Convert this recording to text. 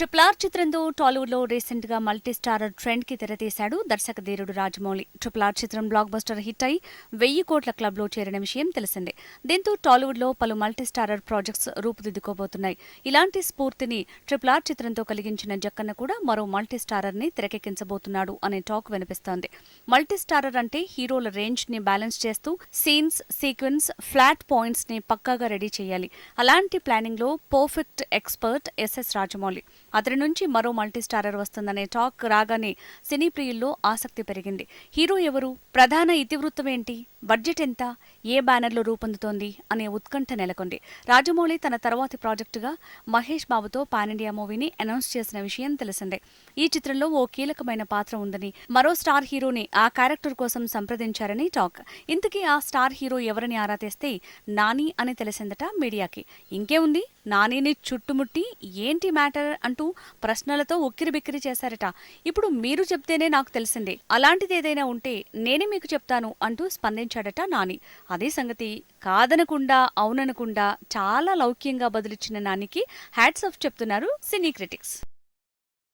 Triple R చిత్రంతో టాలీవుడ్లో రీసెంట్గా మల్టీ స్టారర్ ట్రెండ్కి తెరతీశాడు దర్శక ధీరుడు రాజమౌళి. ట్రిపుల్ ఆర్ చిత్రం బ్లాక్ బస్టర్ హిట్ అయి వెయ్యి కోట్ల క్లబ్లో చేరిన విషయం తెలిసిందే. దీంతో టాలీవుడ్లో పలు మల్టీ స్టారర్ ప్రాజెక్ట్స్ రూపుదిద్దుకోబోతున్నాయి. ఇలాంటి స్ఫూర్తిని ట్రిపుల్ ఆర్ చిత్రంతో కలిగించిన జక్కన్న కూడా మరో మల్టీస్టారర్ని తెరకెక్కించబోతున్నాడు అనే టాక్ వినిపిస్తోంది. మల్టీ స్టారర్ అంటే హీరోల రేంజ్ని బ్యాలెన్స్ చేస్తూ సీన్స్ సీక్వెన్స్ ఫ్లాట్ పాయింట్స్ని పక్కాగా రెడీ చేయాలి. అలాంటి ప్లానింగ్లో పర్ఫెక్ట్ ఎక్స్పర్ట్ ఎస్ఎస్ రాజమౌళి. అతడి నుంచి మరో మల్టీస్టారర్ వస్తుందనే టాక్ రాగానే సినీ ప్రియుల్లో ఆసక్తి పెరిగింది. హీరో ఎవరు? ప్రధాన ఇతివృత్తం ఏంటి? బడ్జెట్ ఎంత? ఏ బ్యానర్లో రూపొందుతోంది? అనే ఉత్కంఠ నెలకొంది. రాజమౌళి తన తర్వాతి ప్రాజెక్టుగా మహేష్ బాబుతో పాన్ ఇండియా మూవీని అనౌన్స్ చేసిన విషయం తెలిసిందే. ఈ చిత్రంలో ఓ కీలకమైన పాత్ర ఉందని మరో స్టార్ హీరోని ఆ క్యారెక్టర్ కోసం సంప్రదించారని టాక్. ఇంతకీ ఆ స్టార్ హీరో ఎవరని ఆరా తీస్తే నాని అని తెలిసిందట మీడియాకి. ఇంకే ఉంది? నానిని చుట్టుముట్టి ఏంటి మ్యాటర్ అంటూ ప్రశ్నలతో ఉక్కిరిబిక్కిరి చేశారట. ఇప్పుడు మీరు చెప్తేనే నాకు తెలిసిందే. అలాంటిది ఏదైనా ఉంటే నేనే మీకు చెప్తాను అంటూ స్పందించాడట నాని. అదే సంగతి కాదనకుండా అవుననకుండా చాలా లౌక్యంగా బదులిచ్చిన నానికి హ్యాట్స్ ఆఫ్ చెప్తున్నారు సినీ క్రిటిక్స్.